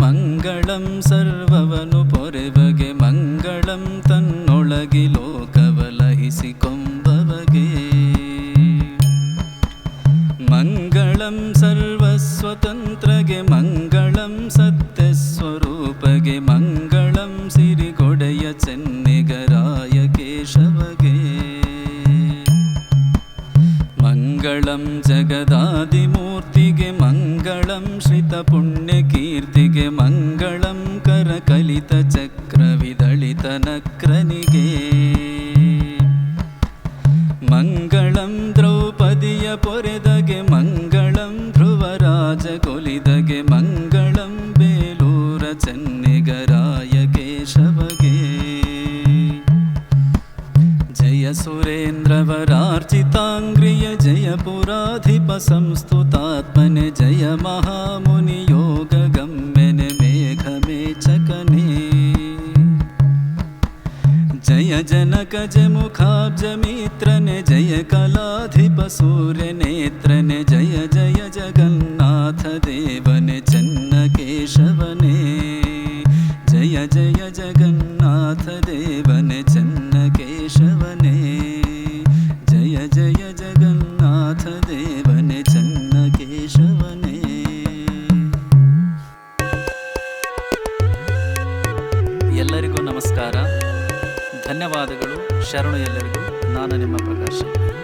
ಮಂಗಳಂ ಸರ್ವವನು ಪೊರೆಬಗೆ ಮಂಗಳಂ ತನ್ನೊಳಗಿ ಲೋಕವಲಹಿಸಿಕೊಂಬವಗೆ ಮಂಗಳಂ ಸರ್ವಸ್ವತಂತ್ರಗೆ ಮಂಗಳಂ ಸತ್ಯಸ್ವರೂಪಗೆ ಮಂಗಳಂ ಸಿರಿಗೊಡೆಯ ಚೆನ್ನಿಗರಾಯ ಕೇಶವಗೆ. ಮಂಗಳಂ ಜಗದಾದಿಮೂರ್ತಿಗೆ ಮಂಗಳಂ ಶ್ರಿತಪುಣ್ಯಕೀರ್ತಿಗೆ ಮಂಗಳಂ ಕರಕಲಿತ ಚಕ್ರವಿದಳಿತ ನಕ್ರನಿಗೆ. ಮಂಗಳಂ ದ್ರೌಪದಿಯ ಪೊರೆದಗೆ ಮಂಗಳಂ ಧ್ರುವರಾಜ ಕೊಲಿದಗೆ ಮಂಗಳಂ ಬೇಲೂರ ಚೆನ್ನಿಗರಾಯ ಕೇಶವಗೆ. ಜಯ ಸುರೇಂದ್ರವರಾರ್ಚಿತಾಂಗ್ರಿಯ ಜಯ ಪುರಾಧಿಪ ಸಂಸ್ತುತಾತ್ಮನೆ ಜಯ जय महामुनि योग गम्यन मेघ में चकने। जय जनक ज मुखाब्ज मित्रन, जय कलाधिप सूर्य नेत्रन, जय जय जगन्नाथ देवन चन्न केशवने जय जय जगन्नाथ देव ಧನ್ಯವಾದಗಳು ಶರಣು ಎಲ್ಲರಿಗೂ. ನಾನು ನಿಮ್ಮ ಪ್ರಕಾಶ್.